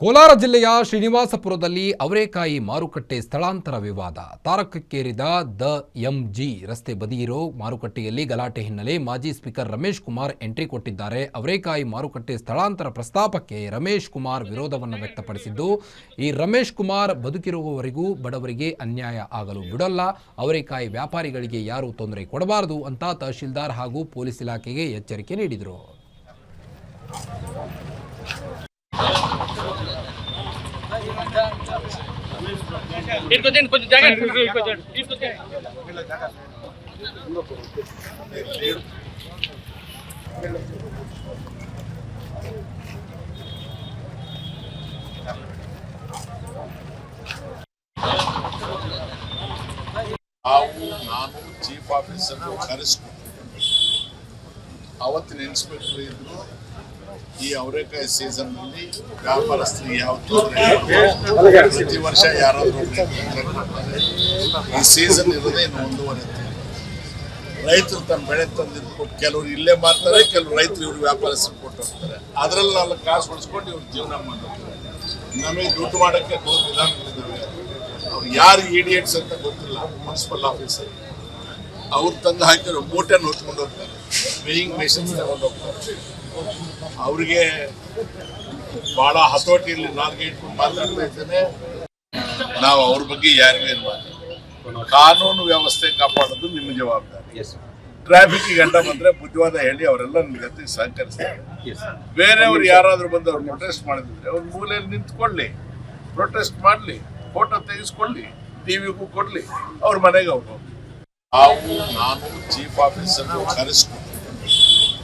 ಕೋಲಾರ ಜಿಲ್ಲೆಯ ಶ್ರೀನಿವಾಸಪುರದಲ್ಲಿ ಅವರೇಕಾಯಿ ಮಾರುಕಟ್ಟೆ ಸ್ಥಳಾಂತರ ವಿವಾದ. ತಾರಕಕ್ಕೇರಿದ ದ ಎಂಜಿ ರಸ್ತೆ ಬದಿಯಿರೋ ಮಾರುಕಟ್ಟೆಯಲ್ಲಿ ಗಲಾಟೆ ಹಿನ್ನೆಲೆ ಮಾಜಿ ಸ್ಪೀಕರ್ ರಮೇಶ್ ಕುಮಾರ್ ಎಂಟ್ರಿ ಕೊಟ್ಟಿದ್ದಾರೆ. ಅವರೇಕಾಯಿ ಮಾರುಕಟ್ಟೆ ಸ್ಥಳಾಂತರ ಪ್ರಸ್ತಾಪಕ್ಕೆ ರಮೇಶ್ ಕುಮಾರ್ ವಿರೋಧವನ್ನು ವ್ಯಕ್ತಪಡಿಸಿದ್ದು, ಈ ರಮೇಶ್ ಕುಮಾರ್ ಬದುಕಿರುವವರೆಗೂ ಬಡವರಿಗೆ ಅನ್ಯಾಯ ಆಗಲು ಬಿಡಲ್ಲ. ಅವರೇಕಾಯಿ ವ್ಯಾಪಾರಿಗಳಿಗೆ ಯಾರೂ ತೊಂದರೆ ಕೊಡಬಾರದು ಅಂತ ತಹಶೀಲ್ದಾರ್ ಹಾಗೂ ಪೊಲೀಸ್ ಇಲಾಖೆಗೆ ಎಚ್ಚರಿಕೆ ನೀಡಿದರು. కొంచెం ಜಾಗ ಇಟ್ಕೊತೀನಿ ಇಟ್ಕೊತೀನಿ ನಾವು ನಾನು ಚೀಫ್ ಆಫೀಸರ್ ಕರೆಸ್ಕೊಂಡು ಅವತ್ತಿನ ಇನ್ಸ್ಪೆಕ್ಟರ್ ಇದ್ರು ಈ ಅವರೆಕಾಯಿ ಸೀಸನ್ನಲ್ಲಿ ವ್ಯಾಪಾರಸ್ಥರಿಗೆ ಯಾವ ತೊಂದರೆ. ಪ್ರತಿ ವರ್ಷ ಯಾರಾದರೂ ಈ ಸೀಸನ್ ಇರೋದೇ ಇನ್ನು ಒಂದೂವರೆ ರೈತರು ತಮ್ಮ ಬೆಳೆ ತಂದಿದ್ದು ಕೆಲವರು ಇಲ್ಲೇ ಮಾರ್ತಾರೆ ಕೆಲವರು ರೈತರು ಇವರು ವ್ಯಾಪಾರಸ್ಥರು ಕೊಟ್ಟು ಹೋಗ್ತಾರೆ. ಅದ್ರಲ್ಲಿ ನಾಲ್ಕು ಕಾಸು ಉಳಿಸ್ಕೊಂಡು ಇವ್ರು ಜೀವನ ಮಾಡ್ತಾರೆ. ನಮಗೆ ದುಡ್ಡು ಮಾಡೋಕ್ಕೆ ನೂರು ವಿಧಾನಗಳಿದ್ದಾವೆ. ಅವ್ರು ಯಾರು ಈಡಿಯೇಟ್ಸ್ ಅಂತ ಗೊತ್ತಿಲ್ಲ ಮುನ್ಸಿಪಲ್ ಆಫೀಸರ್ ಅವ್ರು ತಂದು ಹಾಕಿರೋ ಮೂಟೆನ ಹೊತ್ಕೊಂಡು ಹೋಗ್ತಾರೆ. ವೇಯಿಂಗ್ ಮೆಷಿನ್ಸ್ ತಗೊಂಡು ಹೋಗ್ತಾರೆ. ಅವ್ರಿಗೆ ಬಹಳ ಹತೋಟಿಯಲ್ಲಿ ನಾಲ್ಗೆ ಇಟ್ಕೊಂಡು ಮಾತಾಡ್ತಾ ಇದ್ದೇನೆ. ನಾವು ಅವ್ರ ಬಗ್ಗೆ ಯಾರಿಗೂ ಏನು ಮಾತಾಡ ಕಾನೂನು ವ್ಯವಸ್ಥೆ ಕಾಪಾಡೋದು ನಿಮ್ಮ ಜವಾಬ್ದಾರಿ. ಟ್ರಾಫಿಕ್ ಗಂಟ ಬಂದ್ರೆ ಬುದ್ಧಿವಾದ ಹೇಳಿ ಅವರೆಲ್ಲ ಜೊತೆ ಸಹಕರಿಸ್ತಾರೆ. ಬೇರೆಯವ್ರು ಯಾರಾದ್ರೂ ಬಂದು ಅವ್ರು ಪ್ರೊಟೆಸ್ಟ್ ಮಾಡಿದ್ರೆ ಅವ್ರ ಮೂಲೆಯಲ್ಲಿ ನಿಂತ್ಕೊಳ್ಳಿ. ಪ್ರೊಟೆಸ್ಟ್ ಮಾಡಲಿ. ಫೋಟೋ ತೆಗೆಸ್ಕೊಳ್ಳಿ. ಟಿವಿಗೂ ಕೊಡ್ಲಿ. ಅವ್ರ ಮನೆಗೆ ಹೋಗ್ಬೋದು. ನಾವು ನಾನು ಚೀಫ್ ಆಫೀಸರ್ ಕರೆಸ್ಕೊಂಡು